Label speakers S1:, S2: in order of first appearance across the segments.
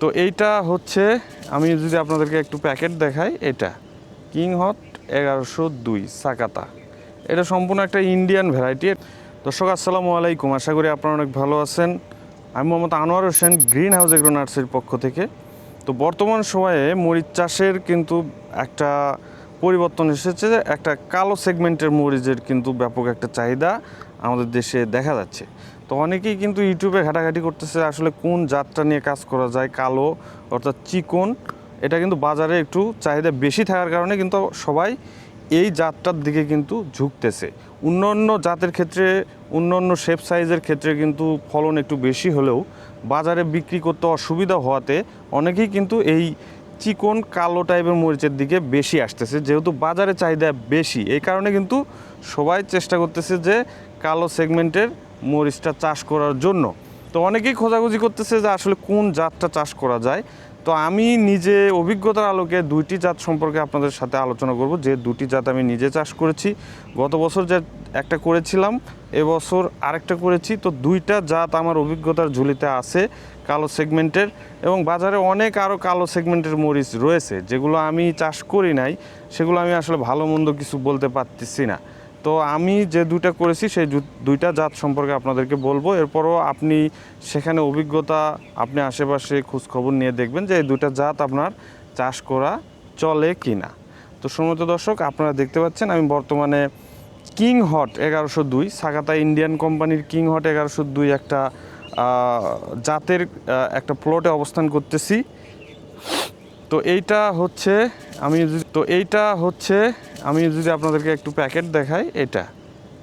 S1: তো এইটা হচ্ছে, আমি যদি আপনাদেরকে একটু প্যাকেট দেখাই, এটা কিং হট এগারোশো দুই, সাকাতা। এটা সম্পূর্ণ একটা ইন্ডিয়ান ভ্যারাইটি। দর্শক, আসসালামু আলাইকুম। আশা করি আপনারা অনেক ভালো আছেন। আমি Mohammad Anwar Hossain green house agro নার্সারির পক্ষ থেকে। তো বর্তমান সময়ে মরিচ চাষের কিন্তু একটা পরিবর্তন এসেছে একটা কালো সেগমেন্টের মরিচের কিন্তু ব্যাপক একটা চাহিদা আমাদের দেশে দেখা যাচ্ছে। তো অনেকেই কিন্তু ইউটিউবে ঘাটাঘাটি করতেছে আসলে কোন জাতটা নিয়ে কাজ করা যায়, কালো অর্থাৎ চিকন, এটা কিন্তু বাজারে একটু চাহিদা বেশি থাকার কারণে কিন্তু সবাই এই জাতটার দিকে কিন্তু ঝুঁকতেছে। অন্য অন্য জাতের ক্ষেত্রে অন্য অন্য শেপ সাইজের ক্ষেত্রে কিন্তু ফলন একটু বেশি হলেও বাজারে বিক্রি করতে অসুবিধা হওয়াতে অনেকেই কিন্তু এই চিকন, কালো টাইপের মরিচের দিকে বেশি আসতেছে, যেহেতু বাজারে চাহিদা বেশি। এই কারণে কিন্তু সবাই চেষ্টা করতেছে যে কালো সেগমেন্টের মরিচটা চাষ করার জন্য। তো অনেকেই খোঁজাখুঁজি করতেছে যে আসলে কোন জাতটা চাষ করা যায়। তো আমি নিজে অভিজ্ঞতার আলোকে দুইটি জাত সম্পর্কে আপনাদের সাথে আলোচনা করব। যে দুটি জাত আমি নিজে চাষ করেছি, গত বছর যে একটা করেছিলাম, এবছর আরেকটা করেছি। তো দুইটা জাত আমার অভিজ্ঞতার ঝুলিতে আছে কালো সেগমেন্টের এবং বাজারে অনেক আরও কালো সেগমেন্টের মরিচ রয়েছে। যেগুলো আমি চাষ করি নাই, সেগুলো আমি আসলে ভালো মন্দ কিছু বলতে পারতেছি না। তো আমি যে দুইটা করেছি, সেই দুইটা জাত সম্পর্কে আপনাদেরকে বলব। এরপরও আপনি সেখানে অভিজ্ঞতা, আপনি আশেপাশে খোঁজখবর নিয়ে দেখবেন যে এই দুইটা জাত আপনার চাষ করা চলে কি না তো সমস্ত দর্শক, আপনারা দেখতে পাচ্ছেন আমি বর্তমানে কিং হট এগারোশো দুই, সাগাতা ইন্ডিয়ান কোম্পানির কিং হট এগারোশো দুই একটা জাতের একটা প্লটে অবস্থান করতেছি। তো এইটা হচ্ছে, আমি তো এইটা হচ্ছে আমি যদি আপনাদেরকে একটু প্যাকেট দেখাই, এটা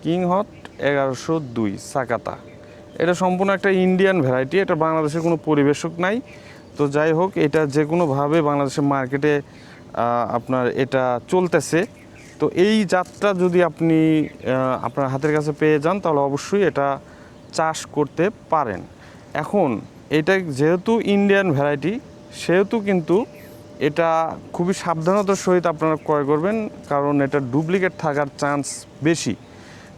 S1: কিং হট এগারোশো দুই, সাকাতা। এটা সম্পূর্ণ একটা ইন্ডিয়ান ভ্যারাইটি, এটা বাংলাদেশের কোনো পরিবেশক নাই। তো যাই হোক, এটা যে কোনোভাবে বাংলাদেশের মার্কেটে আপনার এটা চলতেছে। তো এই জাতটা যদি আপনি আপনার হাতের কাছে পেয়ে যান, তাহলে অবশ্যই এটা চাষ করতে পারেন। এখন, এটা যেহেতু ইন্ডিয়ান ভ্যারাইটি, সেহেতু কিন্তু এটা খুবই সাবধানতার সহিত আপনারা ক্রয় করবেন, কারণ এটা ডুপ্লিকেট থাকার চান্স বেশি।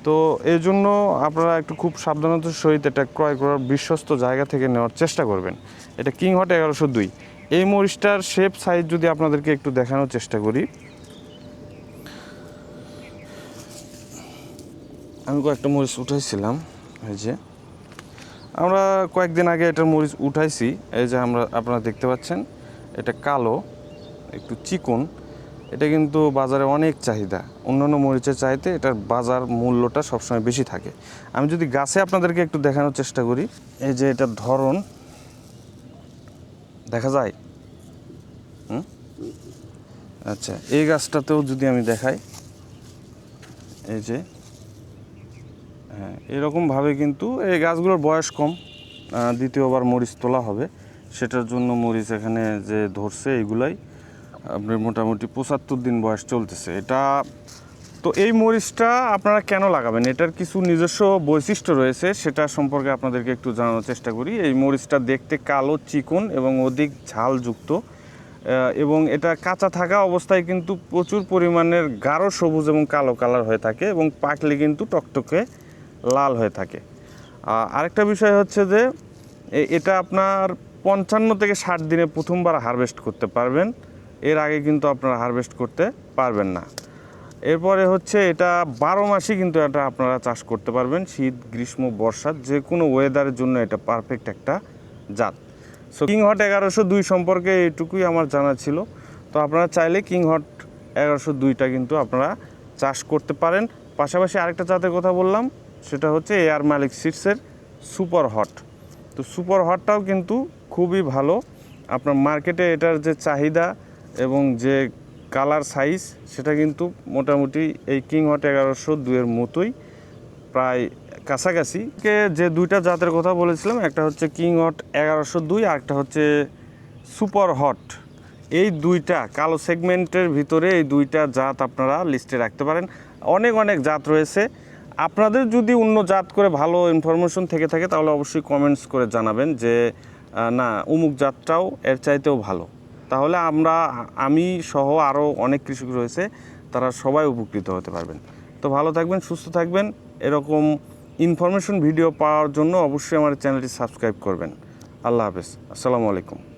S1: তো এই জন্য আপনারা একটু খুব সাবধানতার সহিত এটা ক্রয় করার বিশ্বস্ত জায়গা থেকে নেওয়ার চেষ্টা করবেন। এটা কিং হট এগারোশো দুই। এই মরিচটার শেপ সাইজ যদি আপনাদেরকে একটু দেখানোর চেষ্টা করি। আমি কয়েকটা মরিচ উঠাইছিলাম, এই যে। আমরা কয়েকদিন আগে এটার মরিচ উঠাইছি, এই যে আমরা, আপনারা দেখতে পাচ্ছেন। এটা কালো, একটু চিকন। এটা কিন্তু বাজারে অনেক চাহিদা। অন্যান্য মরিচের চাইতে এটার বাজার মূল্যটা সবসময় বেশি থাকে। আমি যদি গাছে আপনাদেরকে একটু দেখানোর চেষ্টা করি, এই যে এটার ধরন, দেখা যায়? আচ্ছা এই গাছটাতেও যদি আমি দেখাই, এই যে হ্যাঁ এরকমভাবে কিন্তু এই গাছগুলোর বয়স কম দ্বিতীয়বার মরিচ তোলা হবে। সেটার জন্য মরিচ এখানে যে ধরছে, এগুলাই আপনার মোটামুটি পঁচাত্তর দিন বয়স চলতেছে। এটা তো এই মরিচটা আপনারা কেন লাগাবেন? এটার কিছু নিজস্ব বৈশিষ্ট্য রয়েছে, সেটা সম্পর্কে আপনাদেরকে একটু জানানোর চেষ্টা করি। এই মরিচটা দেখতে কালো, চিকন এবং অধিক ঝালযুক্ত এবং এটা কাঁচা থাকা অবস্থায় কিন্তু প্রচুর পরিমাণের গাঢ় সবুজ এবং কালো কালার হয়ে থাকে এবং পাকলে কিন্তু টকটকে লাল হয়ে থাকে। আরেকটা বিষয় হচ্ছে যে এটা আপনার পঞ্চান্ন থেকে ষাট দিনে প্রথমবার হারভেস্ট করতে পারবেন। এর আগে কিন্তু আপনারা হারভেস্ট করতে পারবেন না। এরপরে হচ্ছে এটা বারো মাসই কিন্তু এটা আপনারা চাষ করতে পারবেন, শীত, গ্রীষ্ম, বর্ষা যে কোনো ওয়েদারের জন্য এটা পারফেক্ট একটা জাত। সো কিং হট এগারোশো দুই সম্পর্কে এইটুকুই আমার জানা ছিল। তো আপনারা চাইলে কিং হট এগারোশো দুইটা কিন্তু আপনারা চাষ করতে পারেন। পাশাপাশি আরেকটা জাতের কথা বললাম, সেটা হচ্ছে এয়ার মালিক সিটসের সুপার হট তো সুপার হটটাও কিন্তু খুবই ভালো। আপনার মার্কেটে এটার যে চাহিদা এবং যে কালার সাইজ, সেটা কিন্তু মোটামুটি এই কিং হট এগারোশো দুইয়ের মতোই প্রায় কাছাকাছি। কে যে দুইটা জাতের কথা বলেছিলাম, একটা হচ্ছে কিং হট এগারোশো দুই, আর একটা হচ্ছে সুপার হট। এই দুইটা কালো সেগমেন্টের ভিতরে এই দুইটা জাত আপনারা লিস্টে রাখতে পারেন। অনেক অনেক জাত রয়েছে। আপনাদের যদি অন্য জাত করে ভালো ইনফরমেশন থেকে থাকে, তাহলে অবশ্যই কমেন্টস করে জানাবেন যে না, অমুক জাতটাও এর চাইতেও ভালো। তাহলে আমরা, আমি সহ আরও অনেক কৃষক রয়েছে, তারা সবাই উপকৃত হতে পারবেন। তো ভালো থাকবেন, সুস্থ থাকবেন। এরকম ইনফরমেশন ভিডিও পাওয়ার জন্য অবশ্যই আমার চ্যানেলটি সাবস্ক্রাইব করবেন। আল্লাহ হাফেজ। আসসালামু আলাইকুম।